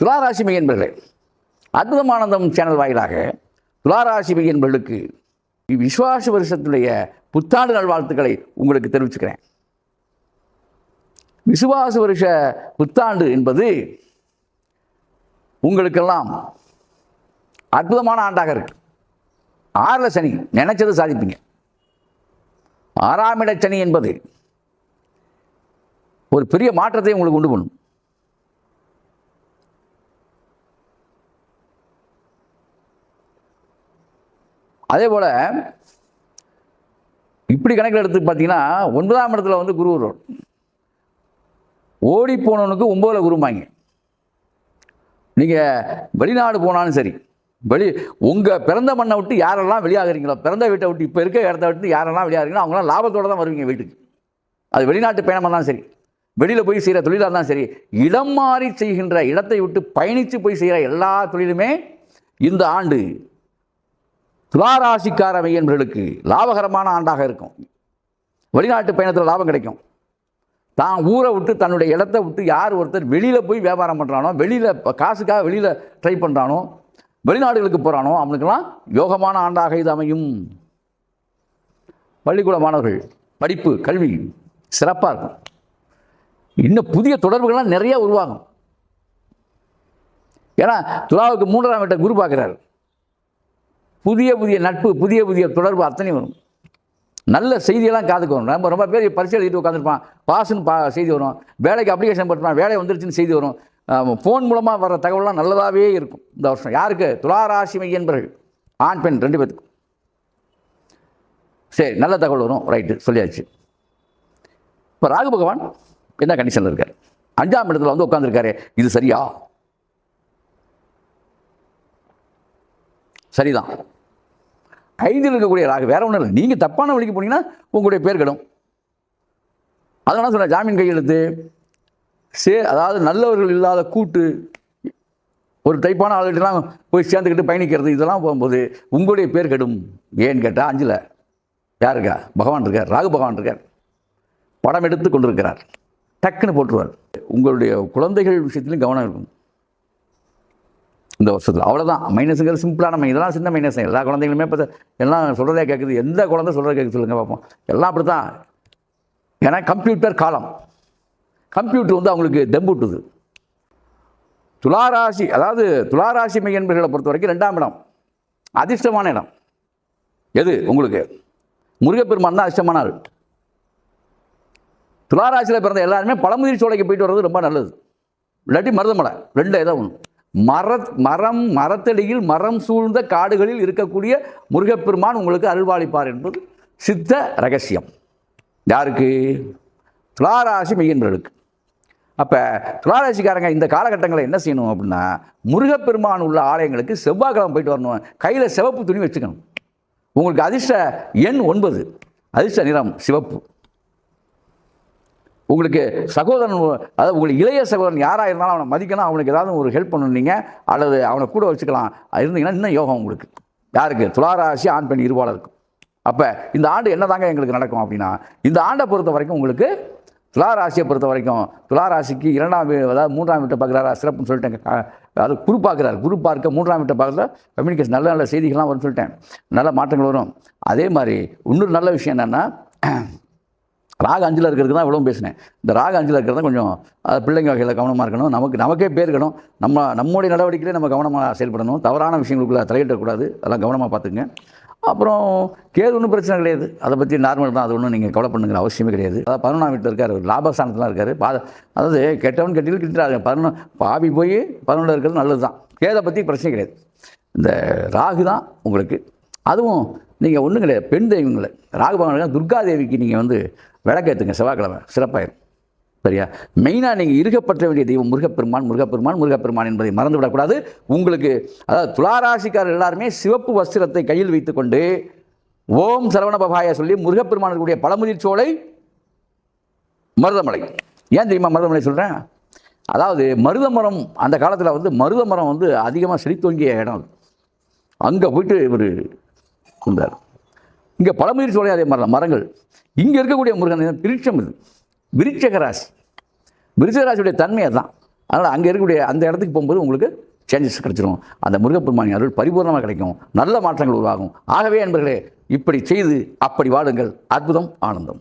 துளாராசி மையன்பர்களே அற்புதமானந்தம் சேனல் வாயிலாக துளாராசி மையன்பர்களுக்கு விஸ்வாச வருஷத்துடைய புத்தாண்டு நல்வாழ்த்துக்களை உங்களுக்கு தெரிவிச்சுக்கிறேன். விசுவாச வருஷ புத்தாண்டு என்பது உங்களுக்கெல்லாம் அற்புதமான ஆண்டாக இருக்கு. ஆறில் சனி நினைச்சது சாதிப்பீங்க. ஆறாம் இட சனி என்பது ஒரு பெரிய மாற்றத்தை உங்களுக்கு உண்டு பண்ணும். அதே போல் இப்படி கணக்கில் எடுத்து பார்த்தீங்கன்னா ஒன்பதாம் இடத்துல வந்து குரு வருவார் ஓடி போனவனுக்கு ஒம்போதில் குருமாங்க நீங்கள் வெளிநாடு போனாலும் சரி வெளி உங்கள் பிறந்த மண்ணை விட்டு யாரெல்லாம் வெளியாகிறீங்களோ பிறந்த வீட்டை விட்டு இப்போ இருக்க இடத்த விட்டு யாரெல்லாம் வெளியாகிறீங்களோ அவங்களாம் லாபத்தோடு தான் வருவீங்க வீட்டுக்கு. அது வெளிநாட்டு பயணமாக இருந்தாலும் சரி வெளியில் போய் செய்கிற தொழிலாக இருந்தாலும் சரி இடம் மாறி செய்கின்ற இடத்தை விட்டு பயணித்து போய் செய்கிற எல்லா தொழிலுமே இந்த ஆண்டு துளாராசிக்கார மையன்பர்களுக்கு லாபகரமான ஆண்டாக இருக்கும். வெளிநாட்டு பயணத்தில் லாபம் கிடைக்கும். தான் ஊரை விட்டு தன்னுடைய இடத்த விட்டு யார் ஒருத்தர் வெளியில் போய் வியாபாரம் பண்ணுறானோ வெளியில் காசுக்காக வெளியில் ட்ரை பண்ணுறானோ வெளிநாடுகளுக்கு போகிறானோ அவனுக்கெல்லாம் யோகமான ஆண்டாக இது அமையும். பள்ளிக்கூட மாணவர்கள் படிப்பு கல்வி சிறப்பாக இருக்கும். இன்னும் புதிய தொடர்புகள்லாம் நிறைய உருவாகும். ஏன்னா துலாவுக்கு மூன்றாம் வீட்டை குரு பார்க்குறாரு. புதிய புதிய நட்பு புதிய புதிய தொடர்பு அத்தனை வரும். நல்ல செய்தியெல்லாம் காதுக்கு வரும். நம்ம ரொம்ப பேர் பரிசு எழுதிட்டு உட்காந்துருப்பான் பாஸ்ன்னு பா செய்தி வரும். வேலைக்கு அப்ளிகேஷன் போட்டுருப்பான். வேலை வந்துருச்சுன்னு செய்தி வரும். ஃபோன் மூலமாக வர தகவலாம் நல்லதாகவே இருக்கும். இந்த வருஷம் யாருக்கு? துளாராசி மையன்பர்கள். ஆண் பெண் ரெண்டு பேத்துக்கும். சரி நல்ல தகவல் வரும். ரைட்டு சொல்லியாச்சு. இப்போ ராகு பகவான் என்ன கண்டிஷனில் இருக்கார்? அஞ்சாம் இடத்துல வந்து உட்காந்துருக்காரு இது சரியா? சரிதான். ஐந்தில் இருக்கக்கூடிய ராகு வேற ஒன்றும் இல்லை. நீங்கள் தப்பான வழிக்கு போனீங்கன்னா உங்களுடைய பேர் கெடும். அதனால சொன்ன ஜாமீன் கையெழுத்து சே அதாவது நல்லவர்கள் இல்லாத கூட்டு ஒரு டைப்பான ஆளுகிட்டலாம் போய் சேர்ந்துக்கிட்டு பயணிக்கிறது இதெல்லாம் போகும்போது உங்களுடைய பேர் கெடும். ஏன்னு கேட்டால் அஞ்சில். யார் இருக்கா? பகவான் இருக்கார் ராகு பகவான் இருக்கார். படம் எடுத்து கொண்டிருக்கிறார். டக்குன்னு போட்டுருவார். உங்களுடைய குழந்தைகள் விஷயத்திலும் கவனம் இருக்கும். இந்த வருஷத்தில். அவ்வளோதான் மைனஸுங்கிறது சிம்பிளான மைனஸ் இதெல்லாம் சின்ன மைனஸ் எல்லா குழந்தைங்களுமே இப்போ எல்லாம் சொல்கிறதே கேட்குது எந்த குழந்தை சொல்கிறத கேட்க சொல்லுங்கள் பார்ப்போம் எல்லாம் அப்படி தான் ஏன்னா கம்ப்யூட்டர் காலம். கம்ப்யூட்டர் வந்து அவங்களுக்கு தெம்புட்டுது துளாராசி அதாவது துளாராசி மையன்பர்களை பொறுத்த வரைக்கும் ரெண்டாம் இடம். அதிர்ஷ்டமான இடம். எது? உங்களுக்கு. முருகப்பெருமான் தான் அதிர்ஷ்டமான ஆள் துளாராசியில் பிறந்த எல்லாருமே பழமுதிர் சோலைக்கு போயிட்டு வர்றது ரொம்ப நல்லது. இல்லாட்டி மருதமலை. ரெண்டு ஏதோ ஒன்று மர மரம் மரத்தடியில் மரம் சூழ்ந்த காடுகளில் இருக்கக்கூடிய முருகப்பெருமான் உங்களுக்கு அருள்வாளிப்பார் என்பது சித்த ரகசியம். யாருக்கு? துளாராசி மெய்யன்பர்களுக்கு அப்போ துளாராசிக்காரங்க இந்த காலகட்டங்களில் என்ன செய்யணும் அப்படின்னா முருகப்பெருமான் உள்ள ஆலயங்களுக்கு செவ்வாய்க்கிழமை போயிட்டு வரணும். கையில் சிவப்பு துணி வச்சுக்கணும். உங்களுக்கு அதிர்ஷ்ட எண் ஒன்பது. அதிர்ஷ்ட நிறம் சிவப்பு. உங்களுக்கு சகோதரன் அதாவது உங்களுக்கு இளைய சகோதரன் யாராக இருந்தாலும் அவனை மதிக்கணும் அவனுக்கு ஏதாவது ஒரு ஹெல்ப் பண்ணணும் அல்லது அவனை கூட வச்சுக்கலாம். இருந்தீங்கன்னா இன்னும் யோகம் உங்களுக்கு. யாருக்கு? துளாராசி ஆண் பெண் இருபாலருக்கும் அப்போ இந்த ஆண்டு என்ன தாங்க எங்களுக்கு நடக்கும் அப்படின்னா இந்த ஆண்டை பொறுத்த வரைக்கும் உங்களுக்கு துளாராசியை பொறுத்த வரைக்கும் துளாராசிக்கு இரண்டாம் அதாவது மூன்றாம் வீட்டை பார்க்குறாரா சிறப்புன்னு சொல்லிட்டேன் அது குரு பார்க்குறாரு. குரு பார்க்க மூன்றாம் வீட்டை பார்க்குற கம்யூனிகேஷன் நல்ல நல்ல செய்திகள்லாம் வரும்னு சொல்லிட்டேன். நல்ல மாற்றங்கள் வரும். அதே மாதிரி இன்னொரு நல்ல விஷயம் என்னென்னா ராக அஞ்சில் இருக்கிறதுக்கு தான் இவ்வளோ பேசினேன். இந்த ராக அஞ்சில் இருக்கிறது தான் கொஞ்சம் பிள்ளைங்க வகையில் கவனமாக இருக்கணும். நமக்கு நமக்கே பேர் இருக்கணும் நம்ம நம்முடைய நடவடிக்கையிலே நம்ம கவனமாக செயல்படணும். தவறான விஷயங்களுக்குள்ள தலையிடக்கூடாது அதெல்லாம் கவனமாக பார்த்துங்க அப்புறம் கேது ஒன்றும் பிரச்சனை கிடையாது. அதை பற்றி நார்மல் தான். அது ஒன்றும் நீங்கள் கவலை பண்ணுங்கிற அவசியமே கிடையாது. அதாவது பதினொன்றாம் வீட்டில் இருக்கார். ஒரு லாபஸ்தானத்தில் இருக்கார். பாத அதாவது கெட்டவன் கெட்டில் கிட்டாரு பதினொன்று பாவி போய் பதினொன்றில் இருக்கிறது நல்லது தான். கேதை பற்றி பிரச்சனை கிடையாது. இந்த ராகு தான் உங்களுக்கு. அதுவும் நீங்கள் ஒன்றும் கிடையாது. பெண் தெய்வங்களை. ராகு பாவன் துர்கா தேவிக்கு நீங்கள் வந்து விளக்கேற்றுங்க செவ்வாய்க்கிழமை. சிறப்பாயிரும். சரியா? மெயினாக நீங்கள் இருக்கப்பட்ட வேண்டிய தெய்வம் முருகப்பெருமான் முருகப்பெருமான் முருகப்பெருமான் என்பதை மறந்து விடக்கூடாது உங்களுக்கு அதாவது துளாராசிக்காரர் எல்லாருமே சிவப்பு வஸ்திரத்தை கையில் வைத்துக்கொண்டு ஓம் சரவண பபாய சொல்லி முருகப்பெருமானுடைய பழமுதிர் சோலை மருதமலை. ஏன் தெரியுமா மருதமலை சொல்கிறேன் அதாவது மருதமரம் அந்த காலத்தில் வந்து மருதமரம் வந்து அதிகமாக செழித்தோங்கிய இடம் அது. அங்கே போயிட்டு இவர் இருந்தார் இங்கே பழமுதிர் சோலை அதே மாதிரி தான் மரங்கள். இங்கே இருக்கக்கூடிய முருகன் விருட்சம் இது. விருட்சக ராசி. விருட்சக ராசியுடைய அதனால் அங்கே இருக்கக்கூடிய அந்த இடத்துக்கு போகும்போது உங்களுக்கு சேஞ்சஸ் கிடைச்சிரும். அந்த முருகப்பெருமானி அருள் பரிபூர்ணமாக கிடைக்கும். நல்ல மாற்றங்கள் உருவாகும். ஆகவே என்பர்களே இப்படி செய்து அப்படி வாடுங்கள் அற்புதம் ஆனந்தம்.